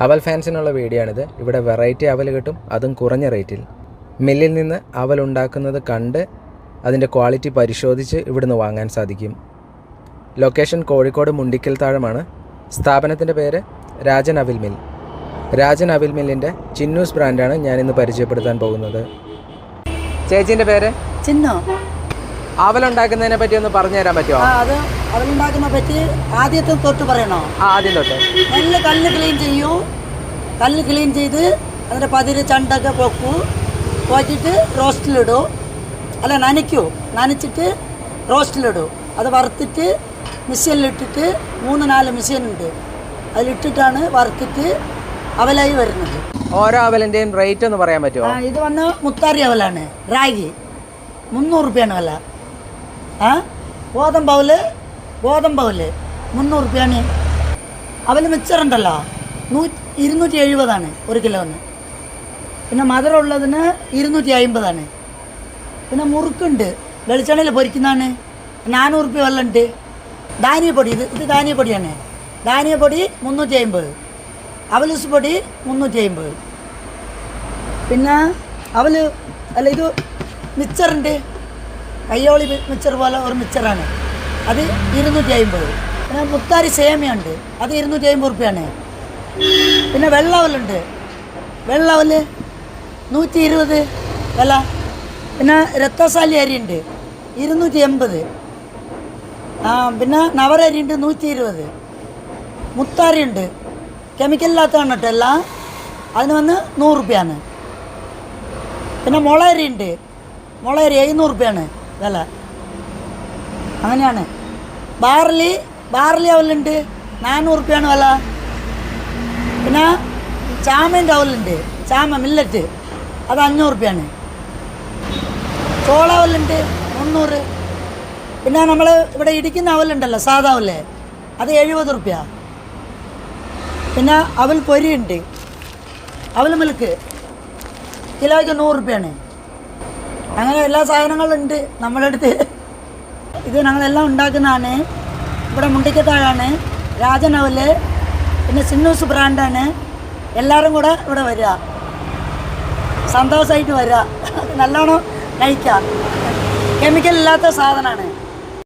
അവൽ ഫാൻസിനുള്ള വീഡിയോ ആണിത് ഇവിടെ വെറൈറ്റി അവൽ കിട്ടും അതും കുറഞ്ഞ റേറ്റിൽ. മില്ലിൽ നിന്ന് അവൽ ഉണ്ടാക്കുന്നത് കണ്ട് അതിന്റെ ക്വാളിറ്റി പരിശോധിച്ച് ഇവിടുന്ന് വാങ്ങാൻ സാധിക്കും. ലൊക്കേഷൻ കോഴിക്കോട് മുണ്ടിക്കൽ താഴമാണ്. സ്ഥാപനത്തിന്റെ പേര് രാജൻ അവിൽ മിൽ. രാജൻ അവിൽ മില്ലിന്റെ ചിന്നൂസ് ബ്രാൻഡാണ് ഞാനിന്ന് പരിചയപ്പെടുത്താൻ പോകുന്നത്. ചേച്ചീന്റെ പേര്? ചിന്നോ. അവൽ ഉണ്ടാക്കുന്നതിനെ പറ്റി ഒന്ന് പറഞ്ഞു തരാൻ പറ്റുമോ അത് അവലുണ്ടാക്കുന്ന പറ്റി ആദ്യത്തെ തൊട്ട് പറയണോ? ആ ആദ്യം തൊട്ട്. നല്ല കല്ല് ക്ലീൻ ചെയ്യൂ. കല്ല് ക്ലീൻ ചെയ്ത് അതിന്റെ പതിര് ചണ്ടൊക്കെ പൊക്കൂ. പോക്കിയിട്ട് റോസ്റ്റിലിടൂ അല്ല നനയ്ക്കൂ. നനച്ചിട്ട് റോസ്റ്റിലിടൂ അത് വറുത്തിട്ട് മിഷീനിലിട്ടിട്ട് മൂന്ന് നാല് മിഷീനുണ്ട് ഉണ്ട്. അതിലിട്ടിട്ടാണ് വറുത്തിട്ട് അവലായി വരുന്നത്. ഓരോ അവലിന്റെയും റേറ്റ് ഒന്ന് പറയാൻ പറ്റുമോ? ഇത് വന്ന് മുത്താരി അവലാണ്. റാഗി. മുന്നൂറ് റുപ്യാണ് വില. ആ ഗോതമ്പ് അവൽ മുന്നൂറ് റുപ്യാണ് അവൽ മിച്ചറുണ്ടല്ലോ നൂ ഇരുന്നൂറ്റി എഴുപതാണ് ഒരു കിലോന്ന് പിന്നെ മധുരമുള്ളതിന് ഇരുന്നൂറ്റി അമ്പതാണ്. പിന്നെ മുറുക്കുണ്ട്. വെളിച്ചെണ്ണയിൽ പൊരിക്കുന്നതാണ്. നാനൂറ് റുപ്യ വെള്ളം ഉണ്ട്. ധാന്യപ്പൊടി ഇത് ഇത് ധാന്യപ്പൊടിയാണ് ധാന്യപ്പൊടി മുന്നൂറ്റി അമ്പത്. അവലൂസ് പൊടി മുന്നൂറ്റി അമ്പത്. പിന്നെ അവൽ അല്ല ഇത് മിച്ചറുണ്ട് കയ്യോളി മിച്ചർ പോലെ ഒരു മിച്ചറാണ് അത് ഇരുന്നൂറ്റി അമ്പത് പിന്നെ മുത്താരി സേമിയുണ്ട് അത് ഇരുന്നൂറ്റി അമ്പത് റുപ്യാണ് പിന്നെ വെള്ളവലുണ്ട് വെള്ളവൽ നൂറ്റി ഇരുപത് വില പിന്നെ രക്തസാലി അരിയുണ്ട് ഇരുന്നൂറ്റി എൺപത് ആ പിന്നെ നവരരി ഉണ്ട് നൂറ്റി ഇരുപത് മുത്താരി ഉണ്ട്. കെമിക്കലില്ലാത്തതാണ് കേട്ടോ എല്ലാം. അതിന് വന്ന് നൂറ് റുപ്യാണ് പിന്നെ മുളയരി ഉണ്ട്. മുളയരി എഴുന്നൂറ് റുപ്യാണ് വില അങ്ങനെയാണ്. ബാർലി ബാർലി അവലുണ്ട് നാനൂറ് റുപ്യാണ് വില. പിന്നെ ചാമേന്റെ അവലുണ്ട് ചാമ മില്ലറ്റ് അത് അഞ്ഞൂറ് റുപ്യാണ് ചോള അവലുണ്ട് മുന്നൂറ്. പിന്നെ നമ്മൾ ഇവിടെ ഇടിക്കുന്ന അവലുണ്ടല്ലോ സാധാ അവൽ. അത് എഴുപത് റുപ്യ പിന്നെ അവൽ പൊരിയുണ്ട്. അവൽ മിൽക്ക് കിലോയ്ക്ക് നൂറ് റുപ്യാണ് അങ്ങനെ എല്ലാ സാധനങ്ങളും ഉണ്ട് നമ്മുടെ അടുത്ത്. ഇത് ഞങ്ങളെല്ലാം ഉണ്ടാക്കുന്നതാണ്. ഇവിടെ മുണ്ടിക്കത്താഴാണ് രാജനവൽ പിന്നെ സിന്നൂസ് ബ്രാൻഡാണ്. എല്ലാവരും കൂടെ ഇവിടെ വരിക. സന്തോഷമായിട്ട് വരിക. നല്ലോണം കഴിക്കാം കെമിക്കൽ ഇല്ലാത്ത സാധനമാണ്.